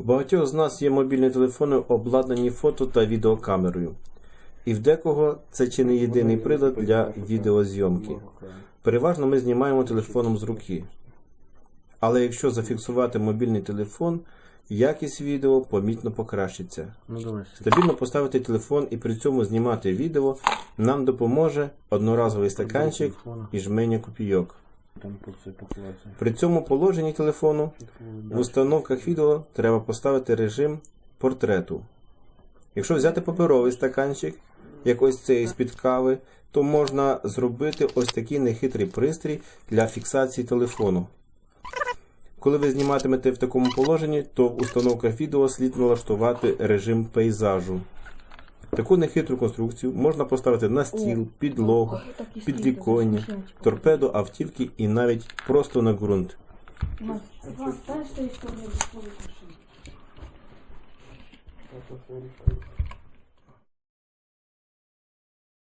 У багатьох з нас є мобільні телефони, обладнані фото та відеокамерою. І в декого це чи не єдиний прилад для відеозйомки. Переважно ми знімаємо телефоном з руки. Але якщо зафіксувати мобільний телефон, якість відео помітно покращиться. Ну. Стабільно поставити телефон і при цьому знімати відео нам допоможе одноразовий стаканчик і жменя копійок. При цьому положенні телефону в установках відео треба поставити режим портрету. Якщо взяти паперовий стаканчик, як цей з-під кави, то можна зробити ось такий нехитрий пристрій для фіксації телефону. Коли ви зніматимете в такому положенні, то в установках відео слід налаштувати режим пейзажу. Таку нехитру конструкцію можна поставити на стіл, підлогу, підвіконня, торпеду автівки і навіть просто на ґрунт. Іван,